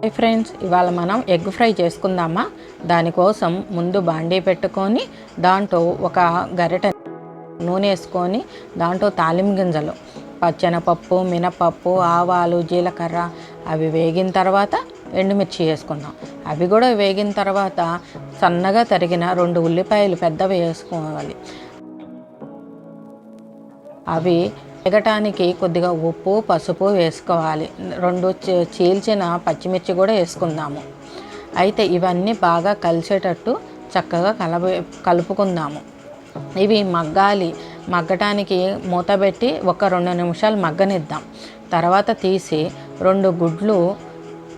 Hi friends ఇవాళ మనం egg fry చేసుకుందామా? దానికోసం ముందు బాండీ పెట్టుకొని దాంట్లో ఒక గరిట నూనె వేసుకొని దాంట్లో తాలిం గింజలు. పచ్చెనపప్పు మినపప్పు ఆవాలు జీలకర్ర అవి వేగిన తర్వాత ఎండుమిర్చి వేసుకుందాం. అవి కూడా వేగిన తర్వాత సన్నగా తరిగిన రెండు ఉల్లిపాయలు పెద్దవి వేసుకోవాలి. అవి వేగటానికి కొద్దిగా ఉప్పు పసుపు వేసుకోవాలి. రెండు చీ- చీల్చిన పచ్చిమిర్చి కూడా వేసుకుందాము. అయితే ఇవన్నీ బాగా కలిసేటట్టు చక్కగా కలప కలుపుకుందాము. ఇవి మగ్గాలి. మగ్గటానికి మూత పెట్టి ఒక రెండు నిమిషాలు మగ్గనిద్దాం. తర్వాత తీసి రెండు గుడ్లు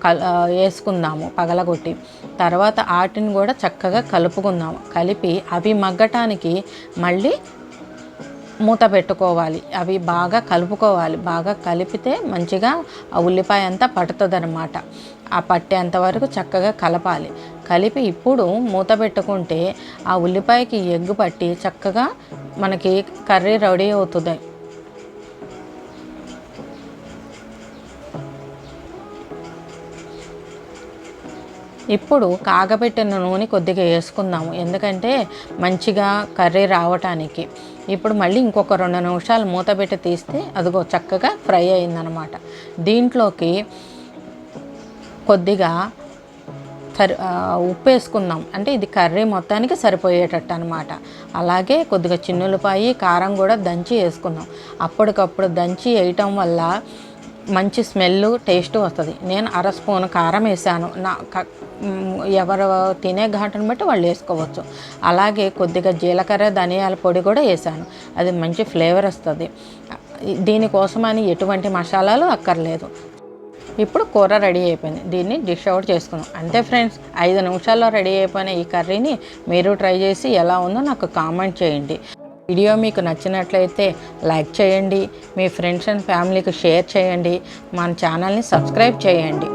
కల్ వేసుకుందాము పగలగొట్టి. తర్వాత వాటిని కూడా చక్కగా కలుపుకుందాము. కలిపి అవి మగ్గటానికి మళ్ళీ మూత పెట్టుకోవాలి. అవి బాగా కలుపుకోవాలి. బాగా కలిపితే మంచిగా ఆ ఉల్లిపాయ అంతా పడుతుంది అనమాట ఆ పట్టేంత వరకు చక్కగా కలపాలి. కలిపి ఇప్పుడు మూత పెట్టుకుంటే ఆ ఉల్లిపాయకి ఎగ్గు పట్టి చక్కగా మనకి కర్రీ రెడీ అవుతుంది. ఇప్పుడు కాగబెట్టిన నూనె కొద్దిగా వేసుకుందాము. ఎందుకంటే మంచిగా కర్రీ రావటానికి. ఇప్పుడు మళ్ళీ ఇంకొక రెండు నిమిషాలు మూత పెట్టి తీస్తే అదిగో చక్కగా ఫ్రై అయిందనమాట. దీంట్లోకి కొద్దిగా సరి ఉప్పు వేసుకుందాం. అంటే ఇది కర్రీ మొత్తానికి సరిపోయేటట్టు అనమాట. అలాగే కొద్దిగా చిన్నులపాయి కారం కూడా దంచి వేసుకుందాం. అప్పటికప్పుడు దంచి వేయటం వల్ల మంచి స్మెల్ టేస్ట్ వస్తుంది. నేను అర స్పూన్ కారం వేసాను. నా ఎవరు తినే ఘాటును బట్టి వాళ్ళు వేసుకోవచ్చు. అలాగే కొద్దిగా జీలకర్ర ధనియాల పొడి కూడా వేసాను. అది మంచి ఫ్లేవర్ వస్తుంది. దీనికోసమని ఎటువంటి మసాలాలు అక్కర్లేదు. ఇప్పుడు కూర రెడీ అయిపోయింది. దీన్ని డిష్ అవుట్ చేసుకుందాం. అంతే ఫ్రెండ్స్ ఐదు నిమిషాల్లో రెడీ అయిపోయిన ఈ కర్రీని మీరు ట్రై చేసి ఎలా ఉందో నాకు కామెంట్ చేయండి. వీడియో మీకు నచ్చినట్లయితే లైక్ చేయండి మీ ఫ్రెండ్స్ అండ్ ఫ్యామిలీకి షేర్ చేయండి మన ఛానల్ని సబ్స్క్రైబ్ చేయండి.